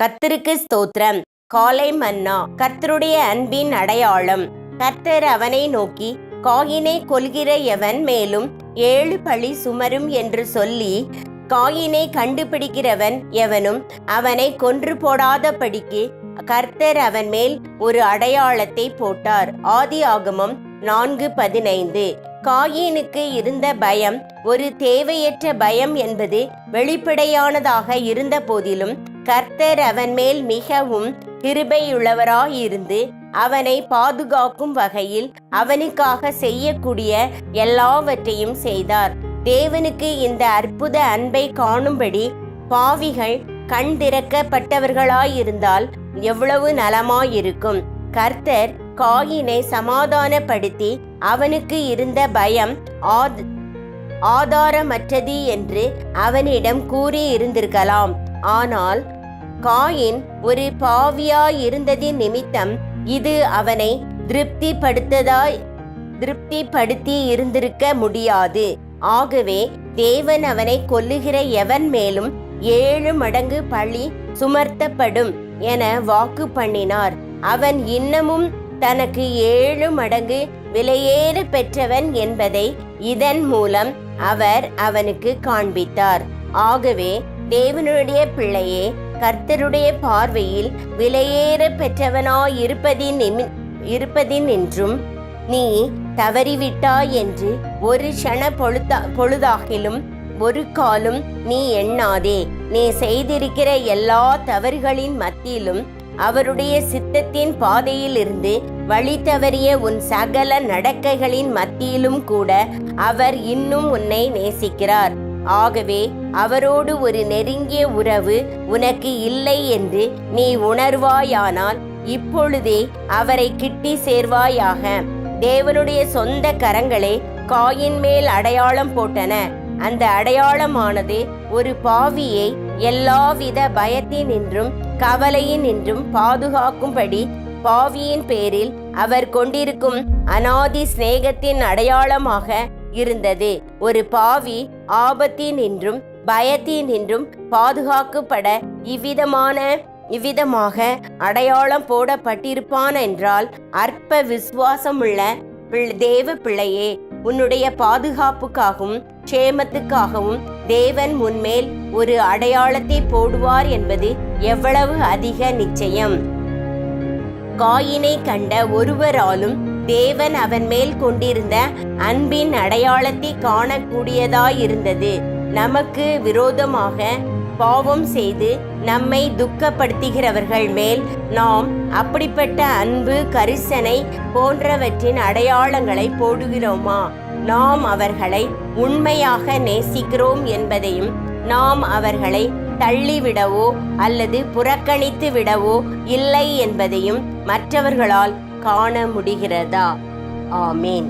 கர்த்தருக்கு ஸ்தோத்திரம். காலை மன்னா கர்த்தருடைய அன்பின் அடையாளம். கர்த்தர் அவனை நோக்கி காயினை கொல்கிற எவன் மேலும் ஏழு பழி சுமரும் என்று சொல்லி காயினை கண்டுபிடிக்கிறவன் எவனும் அவனை கொன்று போடாதபடிக்கு கர்த்தர் அவன் மேல் ஒரு அடையாளத்தை போட்டார். ஆதி ஆகமம் நான்கு பதினைந்து. காயினுக்கு இருந்த பயம் ஒரு தேவையற்ற பயம் என்பது வெளிப்படையானதாக இருந்த போதிலும் கர்த்தர் அவன் மேல் மிகவும் கிருபையுள்ளவராயிருந்து அவனை பாதுகாக்கும் வகையில் அவனுக்காக செய்யக்கூடிய எல்லாவற்றையும் செய்தார். தேவனுக்கு இந்த அற்புத அன்பை காணும்படி பாவிகள் கண் திறக்கப்பட்டவர்களாயிருந்தால் எவ்வளவு நலமாயிருக்கும். கர்த்தர் காயினை சமாதானப்படுத்தி அவனுக்கு இருந்த பயம் ஆத் ஆதாரமற்றது என்று அவனிடம் கூறி இருந்திருக்கலாம் ஆனால் காயின் ஒரு பாவியாயிருந்ததின் நிமித்தம் இது அவனை திருப்திப்படுத்ததாய் திருப்திப்படுத்தி இருந்திருக்க முடியாது. ஆகவே தேவன் அவனை கொல்லுகிற எவன் மேலும் ஏழு மடங்கு பழி சுமர்த்தப்படும் என வாக்கு பண்ணினார். அவன் இன்னமும் தனக்கு ஏழு மடங்கு விலையேறு பெற்றவன் என்பதை இதன் மூலம் அவர் அவனுக்கு காண்பித்தார். ஆகவே தேவனுடைய பிள்ளையே கர்த்தருடைய பார்வையில் விலையேற பெற்றவனாயிருப்பதின் நிமி- இருப்பதின் என்றும் நீ தவறிவிட்டாய் என்று ஒரு க்ஷண பொழுதா பொழுதாகிலும் ஒரு காலும் நீ எண்ணாதே. நீ செய்திருக்கிற எல்லா தவறுகளின் மத்தியிலும் அவருடைய சித்தத்தின் பாதையிலிருந்து வழி தவறிய உன் சகல நடக்கைகளின் மத்தியிலும் கூட அவர் இன்னும் உன்னை நேசிக்கிறார். ஆகவே அவரோடு ஒரு நெருங்கிய உறவு உனக்கு இல்லை என்று நீ உணர்வாயானால் இப்பொழுதே அவரை கிட்டி சேர்வாயாக. தேவனுடைய சொந்த கரங்களே காயின் மேல் அடையாளம் போட்டன. அந்த அடையாளமானது ஒரு பாவியை எல்லாவித பயத்தினின்றும் கவலையினின்றும் பாதுகாக்கும்படி பாவியின் பேரில் அவர் கொண்டிருக்கும் அனாதி சிநேகத்தின் அடையாளமாக இருந்தது. ஒரு பாவி ஆபத்தினின்றும் பயத்தினின்றும் பாதுகாக்கப்பட இவ்விதமான இவ்விதமாக அடையாளம் போடப்பட்டிருப்பான் என்றால் அற்ப விசுவாசமுள்ள தேவ பிள்ளையே உன்னுடைய பாதுகாப்புக்காகவும் க்ஷேமத்துக்காகவும் தேவன் உன்மேல் ஒரு அடையாளத்தை போடுவார் என்பது எவ்வளவு அதிக நிச்சயம். காயினை கண்ட ஒருவராலும் தேவன் அவன் மேல் கொண்டிருந்த அன்பின் அடையாளத்தை காணக்கூடியதாயிருந்தது. நமக்கு விரோதமாக பாவம் செய்து நம்மை துக்கப்படுத்துகிறவர்கள் மேல் நாம் அப்படிப்பட்ட அன்பு கரிசனை போன்றவற்றின் அடையாளங்களை போடுகிறோமா? நாம் அவர்களை உண்மையாக நேசிக்கிறோம் என்பதையும் நாம் அவர்களை தள்ளிவிடவோ அல்லது புறக்கணித்து விடவோ இல்லை என்பதையும் மற்றவர்களால் காண முடிகிறதா? ஆமேன்.